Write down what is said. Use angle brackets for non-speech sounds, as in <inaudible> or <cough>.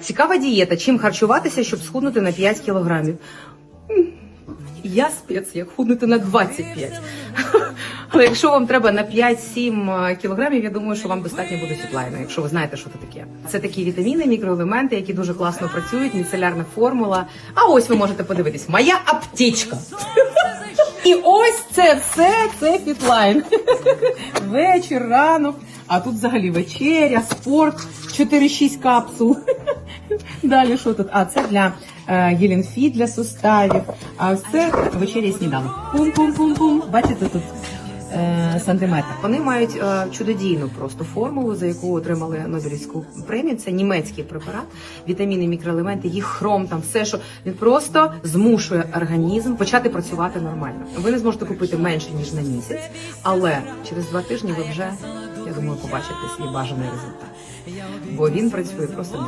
Цікава дієта. Чим харчуватися, щоб схуднути на 5 кілограмів? Я спец, як худнути на 25. <laughs> Але якщо вам треба на 5-7 кілограмів, я думаю, що вам достатньо буде фітлайну, якщо ви знаєте, що це таке. Це такі вітаміни, мікроелементи, які дуже класно працюють, міцелярна формула. А ось ви можете подивитись, моя аптечка. І ось це все, це фітлайн. Вечір, ранок, а тут взагалі вечеря, спорт, 4-6 капсул. Далі що тут? А це для е, геленфіт для суставів. А це вечеря і. Пум-пум-пум-пум. Бачите тут е, сантиметр. Вони мають е, чудодійну просто формулу, за яку отримали Нобелівську премію. Це німецький препарат, вітаміни, мікроелементи, їх хром, там все, що він просто змушує організм почати працювати нормально. Ви не зможете купити менше ніж на місяць, але через два тижні ви вже я думаю побачите свій бажаний результат. Бо він працює просто.